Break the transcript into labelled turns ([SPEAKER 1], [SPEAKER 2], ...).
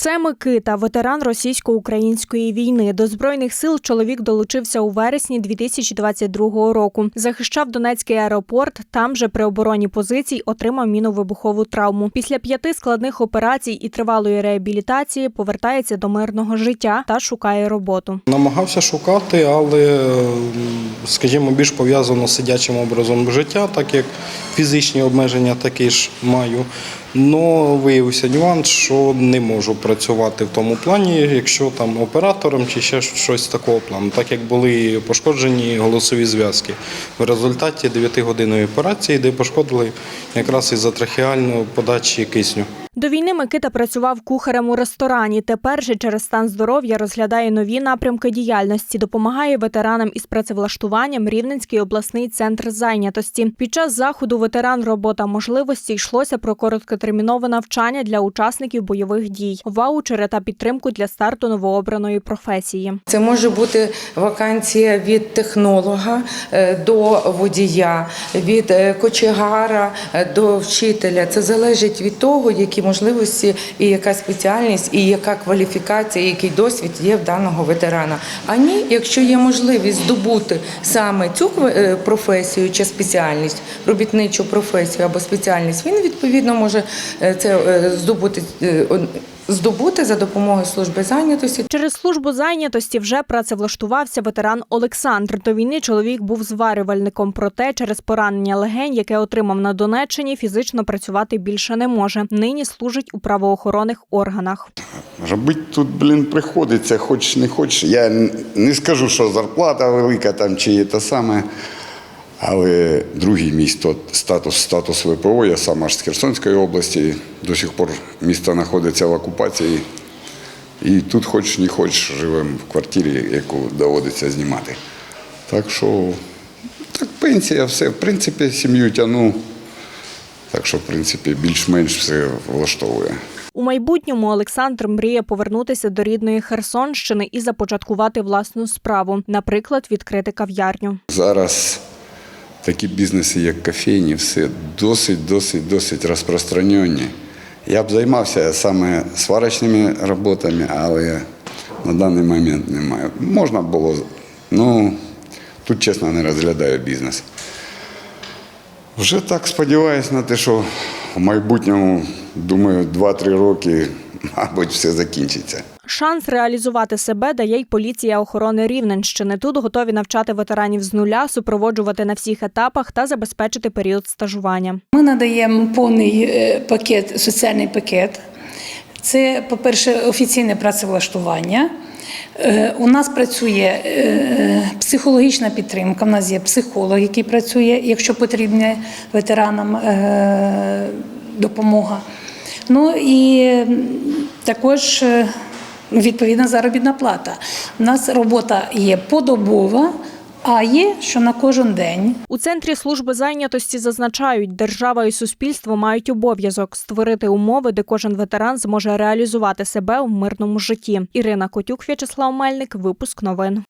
[SPEAKER 1] Це Микита, ветеран російсько-української війни. До збройних сил чоловік долучився у вересні 2022 року. Захищав Донецький аеропорт. Там же при обороні позицій отримав міновибухову травму. Після п'яти складних операцій і тривалої реабілітації повертається до мирного життя та шукає роботу.
[SPEAKER 2] Намагався шукати, але, скажімо, більш пов'язано з сидячим образом життя, так як фізичні обмеження такі ж маю. Но виявився нюанс, що не можу працювати в тому плані, якщо там оператором чи ще щось такого плану, так як були пошкоджені голосові зв'язки. В результаті 9-годинної операції, де пошкодили якраз із-за трахеальної подачі кисню.
[SPEAKER 1] До війни Микита працював кухарем у ресторані. Тепер же через стан здоров'я розглядає нові напрямки діяльності, допомагає ветеранам із працевлаштуванням Рівненський обласний центр зайнятості. Під час заходу ветеран робота можливості йшлося про короткотермінове навчання для учасників бойових дій, ваучери та підтримку для старту новообраної професії.
[SPEAKER 3] Це може бути вакансія від технолога е, до водія, від е, кочегара е, до вчителя. Це залежить від того, які можливості і яка спеціальність, і яка кваліфікація, який досвід є в даного ветерана. А ні, якщо є можливість здобути саме цю е, професію чи спеціальність, робітничу професію або спеціальність, він відповідно може е, це е, здобути. Здобути за допомогою служби зайнятості
[SPEAKER 1] Через службу зайнятості вже працевлаштувався ветеран Олександр. До війни чоловік був зварювальником. Проте через поранення легень, яке отримав на Донеччині, фізично працювати більше не може. Нині служить у правоохоронних органах.
[SPEAKER 4] Робити тут, блін, приходиться, хоч не хоч. Я не скажу, що зарплата велика там чи те саме. Але другий місто статус, статус ВПО, я сам аж з Херсонської області, до сих пор місто знаходиться в окупації. І тут хоч не хоч живемо в квартирі, яку доводиться знімати. Так що, так, пенсія, все, в принципі, сім'ю тяну. Так що, в принципі, більш-менш все влаштовує.
[SPEAKER 1] У майбутньому Олександр мріє повернутися до рідної Херсонщини і започаткувати власну справу, наприклад, відкрити кав'ярню.
[SPEAKER 4] Зараз такі бізнеси, як кофейні, все досить, досить, досить розпространені. Я б займався саме сварочними роботами, але на даний момент немає. Можна було, ну тут чесно не розглядаю бізнес. Вже так сподіваюся на те, що в майбутньому, думаю, 2-3 роки, мабуть, все закінчиться.
[SPEAKER 1] Шанс реалізувати себе дає й поліція охорони Рівненщини. Тут готові навчати ветеранів з нуля, супроводжувати на всіх етапах та забезпечити період стажування.
[SPEAKER 5] Ми надаємо повний е, пакет, соціальний пакет. Це, по-перше, офіційне працевлаштування. Е, У нас працює е, психологічна підтримка. У нас є психолог, який працює, якщо потрібна ветеранам допомога. Ну і також відповідна заробітна плата. У нас робота є подобова, а є, що на кожен день.
[SPEAKER 1] У центрі служби зайнятості зазначають, держава і суспільство мають обов'язок створити умови, де кожен ветеран зможе реалізувати себе у мирному житті. Ірина Котюк, В'ячеслав Мельник, випуск новин.